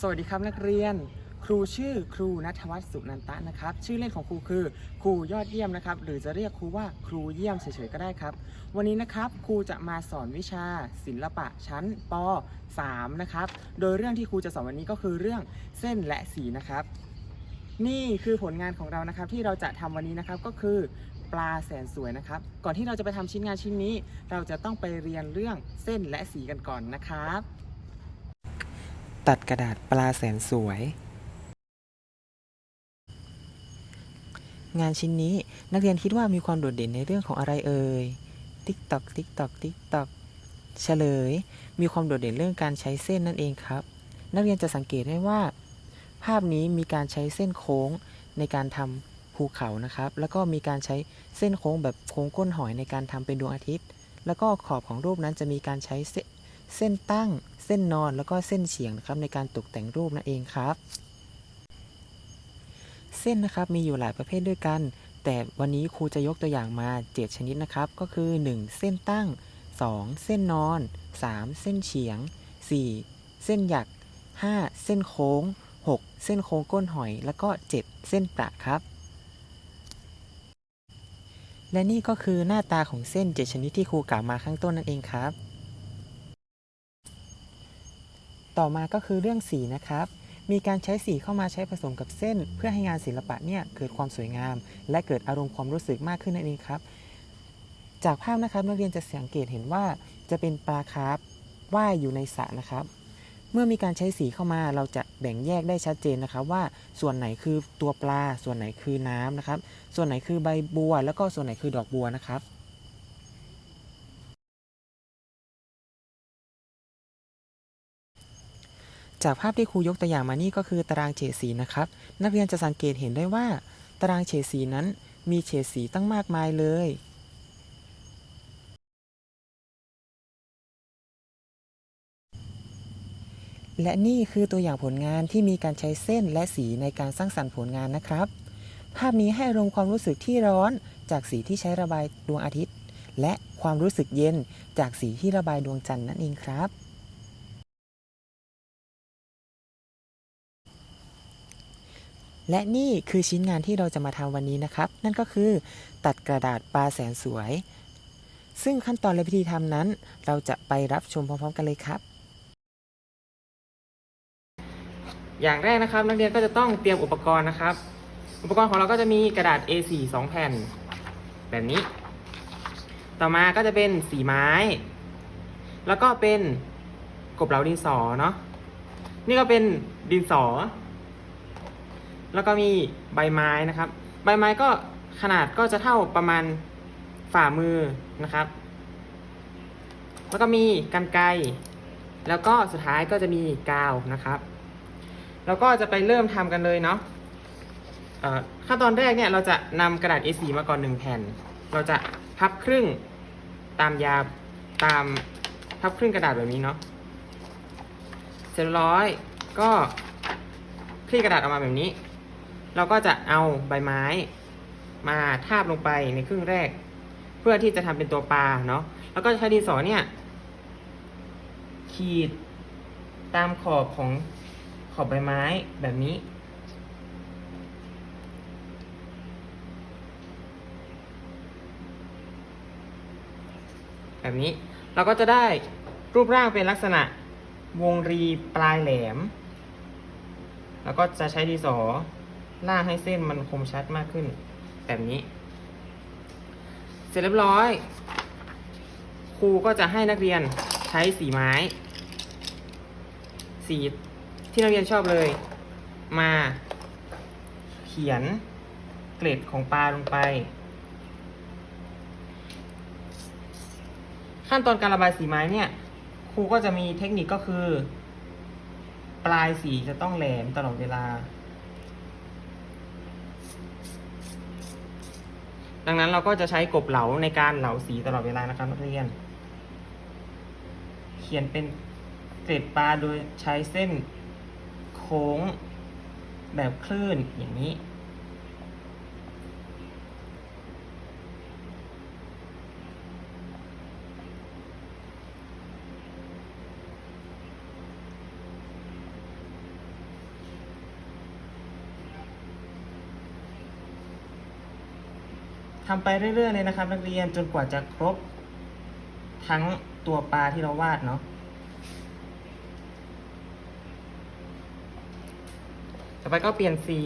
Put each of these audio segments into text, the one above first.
สวัสดีครับนักเรียน ครูชื่อครูนัทวัฒน์สุนันตะนะครับ ชื่อเล่นของครูคือ ครูยอดเยี่ยมนะครับ หรือจะเรียกครูว่าครูเยี่ยมเฉยๆก็ได้ครับ วันนี้นะครับครูจะมาสอนวิชาศิลปะชั้นป .3 นะครับ โดยเรื่องที่ครูจะสอนวันนี้ก็คือเรื่องเส้นและสีนะครับ นี่คือผลงานของเรานะครับที่เราจะทำวันนี้นะครับก็คือปลาแสนสวยนะครับ ก่อนที่เราจะไปทำชิ้นงานชิ้นนี้ เราจะต้องไปเรียนเรื่องเส้นและสีกันก่อนนะครับ ตัดกระดาษปลาแสนสวย งานชิ้นนี้นักเรียนคิดว่ามีความโดดเด่นในเรื่องของอะไรเอ่ย ติ๊กตอก ติ๊กตอก ติ๊กตอก เฉลย มีความโดดเด่นเรื่องการใช้เส้นนั่นเองครับ นักเรียนจะสังเกตได้ว่า ภาพนี้มีการใช้เส้นโค้งในการทำภูเขานะครับ แล้วก็มีการใช้เส้นโค้งแบบโค้งก้นหอยในการทำเป็นดวงอาทิตย์ แล้วก็ขอบของรูปนั้นจะมีการใช้ เส้นตั้ง เส้นนอนแล้วก็เส้นเฉียงนะครับในการตกแต่งรูปนั่นเองครับ เส้นนะครับมีอยู่หลายประเภทด้วยกัน แต่วันนี้ครูจะยกตัวอย่างมา 7 ชนิดนะครับ ก็คือ 1. เส้นตั้ง 2. เส้นนอน 3. เส้นเฉียง 4. เส้นหยัก 5. เส้นโค้ง 6. เส้นโค้งก้นหอย แล้วก็ 7 เส้นประครับ และนี่ก็คือหน้าตาของเส้น 7 ชนิดที่ครูกล่าวมาข้างต้นนั่นเองครับ ต่อมาก็คือเรื่องสีนะครับ มีการใช้สีเข้ามาใช้ผสมกับเส้น เพื่อให้งานศิลปะเนี่ยเกิดความสวยงาม และเกิดอารมณ์ความรู้สึกมากขึ้นนั่นเองครับ จากภาพนะครับนักเรียนจะสังเกตเห็นว่าจะเป็นปลาคาร์ฟว่ายอยู่ในสระนะครับ เมื่อมีการใช้สีเข้ามาเราจะแบ่งแยกได้ชัดเจนนะครับ ว่าส่วนไหนคือตัวปลา ส่วนไหนคือน้ำนะครับ ส่วนไหนคือใบบัว แล้วก็ส่วนไหนคือดอกบัวนะครับ จากภาพที่ครูยกตัวอย่างมานี่ก็คือตารางเฉดสีนะครับ นักเรียนจะสังเกตเห็นได้ว่า ตารางเฉดสีนั้นมีเฉดสีตั้งมากมายเลย และนี่คือตัวอย่างผลงานที่มีการใช้เส้นและสีในการสร้างสรรค์ผลงานนะครับ ภาพนี้ให้รมความรู้สึกที่ร้อนจากสีที่ใช้ระบายดวงอาทิตย์ และความรู้สึกเย็นจากสีที่ระบายดวงจันทร์นั่นเองครับ และนี่คือชิ้นงานที่เราจะมาทำวันนี้นะครับ นั่นก็คือตัดกระดาษปลาแสนสวย ซึ่งขั้นตอนและพิธีทำนั้น เราจะไปรับชมพร้อมๆกันเลยครับ อย่างแรกนะครับ นักเรียนก็จะต้องเตรียมอุปกรณ์นะครับ อุปกรณ์ของเราก็จะมีกระดาษ A4 2 แผ่น แบบนี้ ต่อมาก็จะเป็นสีไม้ แล้วก็เป็นกบเหลาดินสอเนาะนี่ก็เป็นดินสอ แล้วก็มีใบไม้นะครับ ใบไม้ก็ขนาดก็จะเท่าประมาณฝ่ามือนะครับ แล้วก็มีกันไกรแล้วก็สุดท้ายก็จะมีกาวนะครับแล้วก็จะไปเริ่มทำกันเลยเนาะขั้นตอนแรกเนี่ยเราจะนำกระดาษ A4 มาก่อนหนึ่งแผ่น เราจะพับครึ่งตามยาตามพับครึ่งกระดาษแบบนี้เนาะเสร็จร้อยก็คลี่กระดาษออกมาแบบนี้ เราก็จะเอาใบไม้มาทาบลงไปในครึ่งแรก เพื่อที่จะทำเป็นตัวปลาเนาะแล้วก็ใช้ดินสอเนี่ย ขีดตามขอบของขอบใบไม้แบบนี้ แบบนี้เราก็จะได้รูปร่างเป็นลักษณะวงรีปลายแหลม แล้วก็จะใช้ดินสอ ล่าให้เส้นมันคมชัดมากขึ้น แบบนี้ เสร็จเรียบร้อย ครูก็จะให้นักเรียนใช้สีไม้ สีที่นักเรียนชอบเลย มา เขียนเกล็ดของปลาลงไป ขั้นตอนการระบายสีไม้เนี่ยครูก็จะมีเทคนิคก็คือ ปลายสีจะต้องแหลมตลอดเวลา ดังนั้นเราก็จะใช้กบเหลาในการเหลาสีตลอดเวลานะครับนักเรียน เขียนเป็นเกล็ดปลาโดยใช้เส้นโค้งแบบคลื่นอย่างนี้ ทำไปเรื่อยๆเลยนะครับ นักเรียนจนกว่าจะครบทั้งตัวปลาที่เราวาดเนาะต่อไปก็เปลี่ยนสี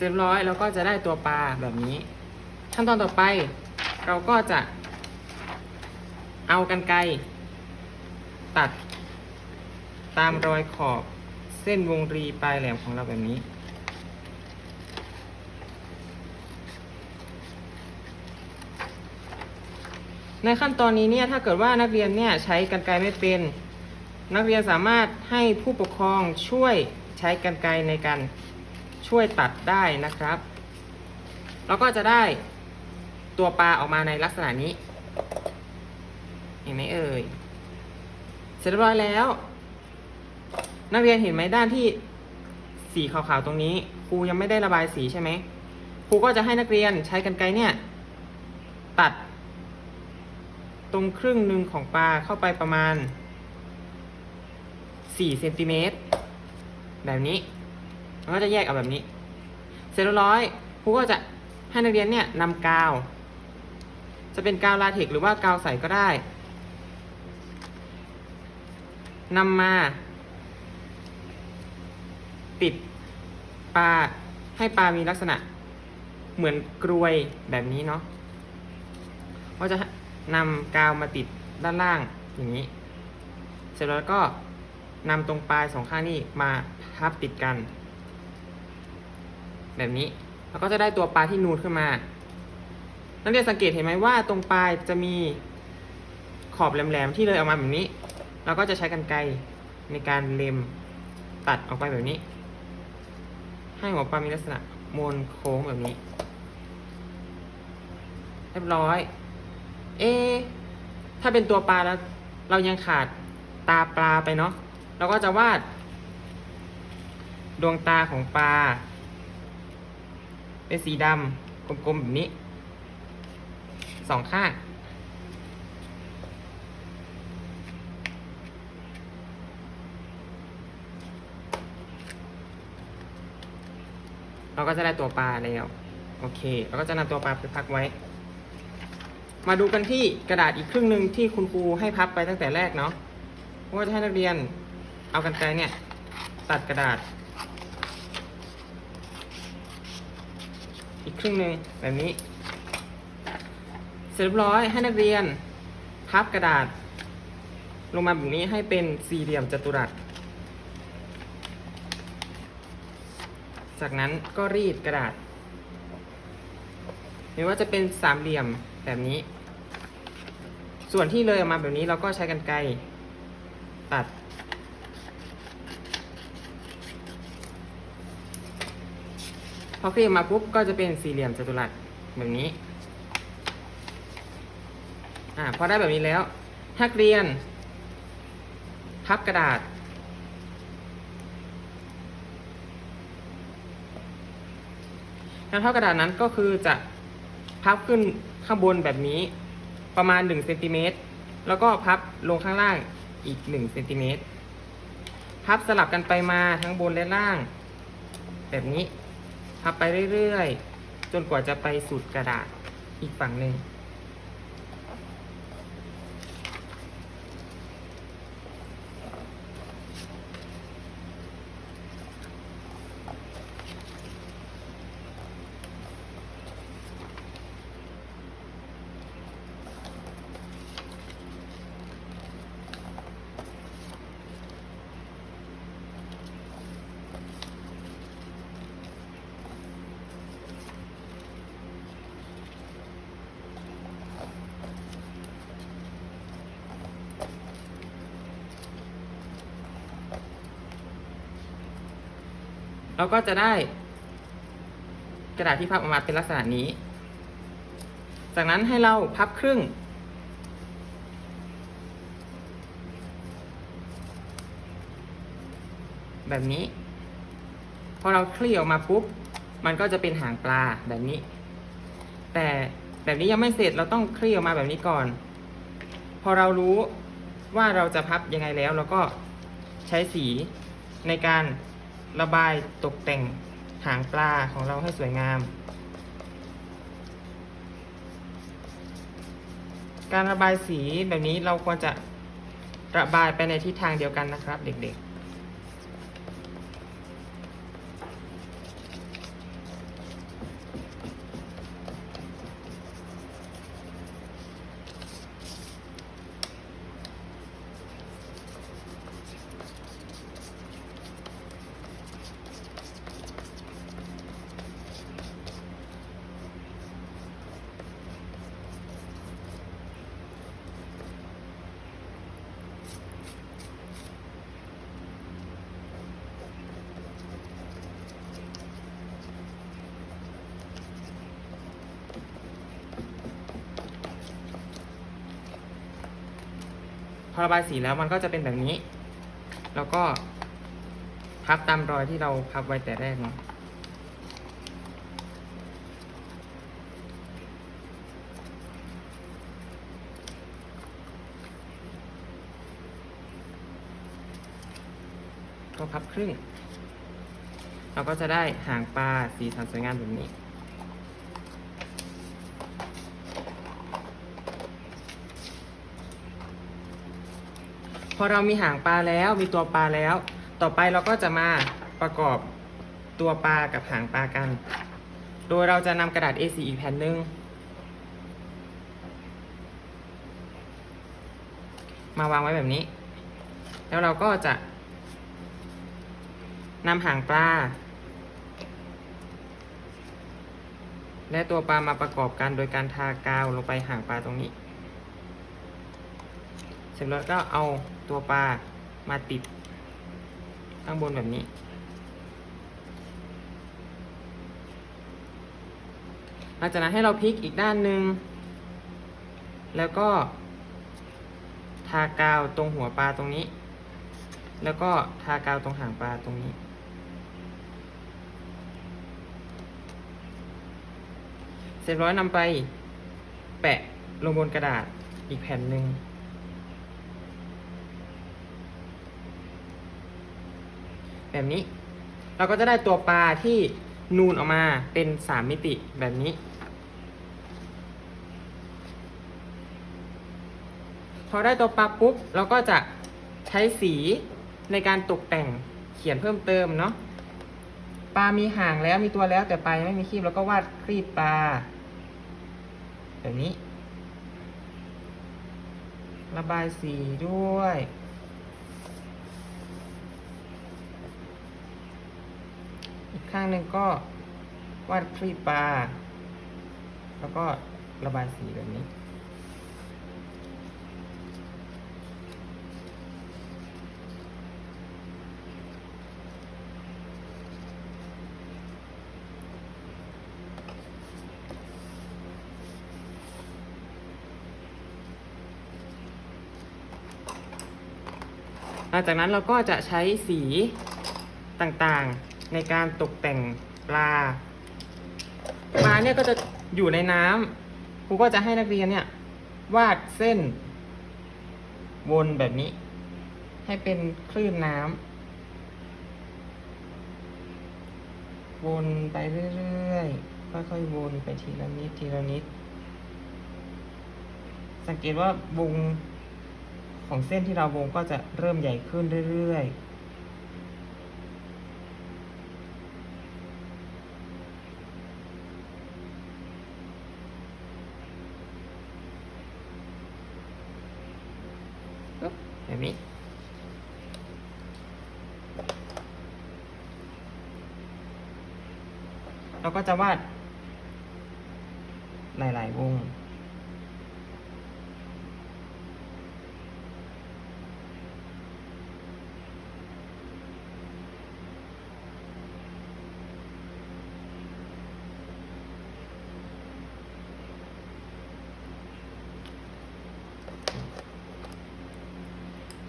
เสร็จเรียบร้อยเราก็จะได้ตัวปลาแบบนี้ ขั้นตอนต่อไป เราก็จะ เอากันไกตัด ตามรอยขอบเส้นวงรีปลายแหลมของเราแบบนี้ ในขั้นตอนนี้เนี่ยถ้าเกิดว่านักเรียนเนี่ยใช้กันไกไม่เป็น นักเรียนสามารถให้ผู้ปกครองช่วยใช้กันไกในการ ช่วยตัดได้นะครับ แล้วก็จะได้ตัวปลาออกมาในลักษณะนี้ เห็นไหมเอ่ย เสร็จเรียบร้อยแล้ว นักเรียนเห็นไหมด้านที่สีขาวๆตรงนี้ครูยังไม่ได้ระบายสีใช่ไหมครูก็จะให้นักเรียนใช้กันไกรเนี่ย ตัด ตรงครึ่งหนึ่งของปลาเข้าไปประมาณ4เซนติเมตรแบบนี้ มันก็จะแยกออกแบบนี้ เสร็จเรียบร้อยครูก็จะให้นักเรียนเนี่ยนำกาว จะเป็นกาวลาเทกหรือว่ากาวใสก็ได้นำมา ติดปลาให้ปลามีลักษณะ เหมือนกรวยแบบนี้เนาะก็จะนำกาวมาติดด้านล่างอย่างนี้ เสร็จแล้วก็นำตรงปลายสองข้างนี้มาพับติดกัน แบบนี้แล้วก็จะได้ตัวปลาที่นูนขึ้นมา นักเรียนสังเกตเห็นไหมว่าตรงปลายจะมีขอบแหลมๆที่เลยออกมาแบบนี้ เราก็จะใช้กรรไกรในการเล็มตัดออกไปแบบนี้ ให้หัวปลามีลักษณะมนโค้งแบบนี้ เรียบร้อย เอะถ้าเป็นตัวปลาแล้ว เรายังขาดตาปลาไปเนาะ เราก็จะวาด ดวงตาของปลา เป็นสีดำกลมๆแบบนี้สองข้างเราก็จะได้ตัวปลาแล้ว โอเค เราก็จะนำตัวปลาไปพักไว้ มาดูกันที่กระดาษอีกครึ่งหนึ่งที่คุณครูให้พับไปตั้งแต่แรกเนาะว่าจะให้นักเรียนเอากันไกรเนี่ย ตัดกระดาษ อีก ครึ่งหนึ่งแบบนี้ เสร็จเรียบร้อยให้นักเรียนพับกระดาษ ลงมาแบบนี้ให้เป็นสี่เหลี่ยมจัตุรัส จากนั้นก็รีดกระดาษไม่ว่าจะเป็นสามเหลี่ยมแบบนี้ ส่วนที่เลยออกมาแบบนี้เราก็ใช้กันไกรตัด พอคลี่ออกมาปุ๊บก็จะเป็นสี่เหลี่ยมจัตุรัสแบบนี้อ่าพอได้แบบนี้แล้วถ้าเรียน พับกระดาษ การพับกระดาษนั้นก็คือจะพับขึ้นข้างบนแบบนี้ประมาณ1เซนติเมตรแล้วก็พับลงข้างล่างอีก1เซนติเมตรพับสลับกันไปมาทั้งบนและล่าง แบบนี้ พับไปเรื่อยๆ จนกว่าจะไปสุดกระดาษอีกฝั่งหนึ่ง เราก็จะได้ กระดาษที่พับออกมาเป็นลักษณะนี้ จากนั้นให้เราพับครึ่ง แบบนี้ พอเราคลี่ออกมาปุ๊บ มันก็จะเป็นหางปลาแบบนี้ แต่แบบนี้ยังไม่เสร็จเราต้องคลี่ออกมาแบบนี้ก่อน พอเรารู้ว่าเราจะพับยังไงแล้ว เราก็ใช้สีในการ ระบายตกแต่งหางปลาของเราให้สวยงาม การระบายสีแบบนี้เราควรจะระบายไปในทิศทางเดียวกันนะครับ เด็กๆ อระบายสีแล้วมันก็จะเป็นแบบนี้ แล้วก็พับตามรอยที่เราพับไว้แต่แรกเนาะก็พับครึ่ง เราก็จะได้หางปลาสีสันสวยงามแบบนี้ อเรามีหางปลาแล้วมีตัวปลาแล้ว ต่อไปเราก็จะมาประกอบตัวปลากับหางปลากัน โดยเราจะนำกระดาษ A4 อีกแผ่นหนึ่งมาวางไว้แบบนี้ แล้วเราก็จะนำหางปลา และตัวปลามาประกอบกันโดยการทากาวลงไปหางปลาตรงนี้ ร็จแล้วก็เอาตัวปลามาติด ข้างบนแบบนี้ หลังจากนั้นให้เราพลิกอีกด้านหนึ่ง แล้วก็ ทากาวตรงหัวปลาตรงนี้ แล้วก็ทากาวตรงหางปลาตรงนี้เสร็จร้อยนำไปแปะลงบนกระดาษอีกแผ่นหนึ่ง แบบนี้ เราก็จะได้ตัวปลาที่นูนออกมาเป็นสามมิติแบบนี้ พอได้ตัวปลาปุ๊บเราก็จะใช้สีในการตกแต่งเขียนเพิ่มเติมเนาะปลามีหางแล้วมีตัวแล้วแต่ปลายังไม่มีครีบเราก็วาดครีบปลาแบบนี้ ระบายสีด้วย อีกข้างหนึ่งก็วาดครีบปลา แล้วก็ระบายสีแบบนี้ หลังจากนั้นเราก็จะใช้สีต่างๆ ในการตกแต่งปลา ปลาเนี่ยก็จะอยู่ในน้ำครูก็จะให้นักเรียนเนี่ย วาดเส้น วนแบบนี้ ให้เป็นคลื่นน้ำวนไปเรื่อยๆค่อยๆวนไปทีละนิดทีละนิด สังเกตว่าวงของเส้นที่เราวงก็จะเริ่มใหญ่ขึ้นเรื่อยๆ เราก็จะวาด หลาย ๆ วง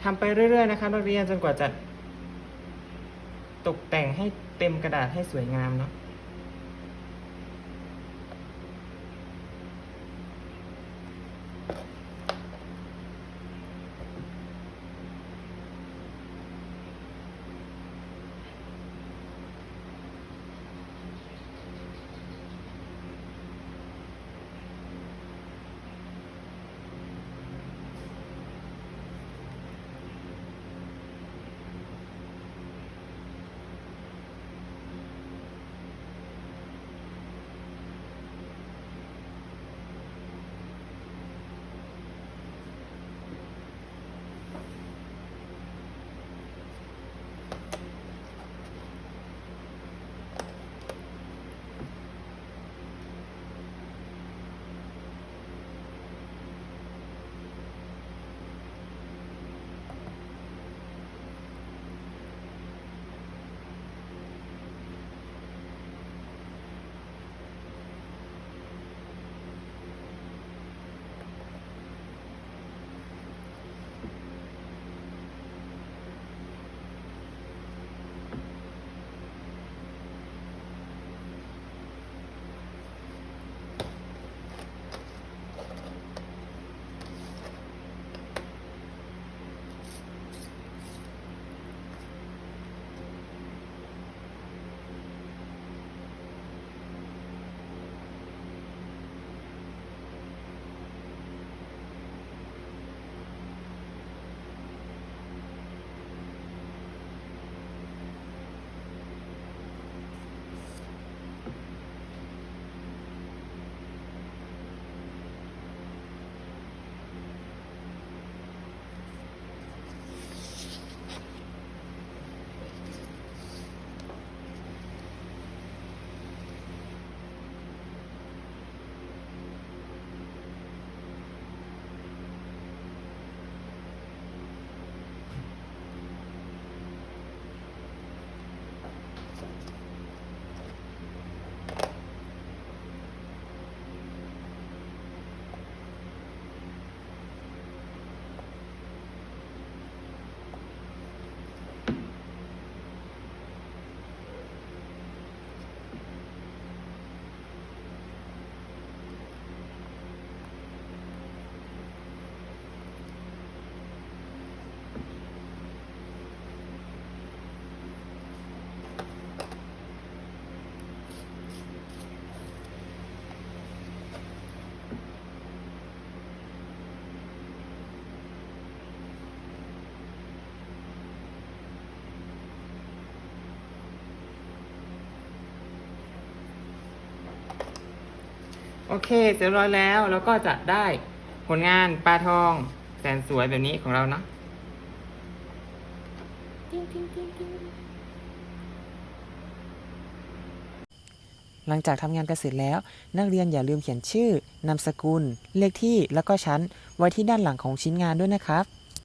ทำไปเรื่อย ๆ นะคะนักเรียนจนกว่าจะตกแต่งให้เต็มกระดาษให้สวยงามเนาะ โอเค เสร็จเรียบร้อยแล้วเราก็จะได้ผลงานปลาทองแสนสวยแบบนี้ของเราเนาะหลังจากทำงานกระสร็จแล้ว นักเรียนอย่าลืมเขียนชื่อนามสกุล เลขที่แล้วก็ชั้น ไว้ที่ด้านหลังของชิ้นงานด้วยนะครับ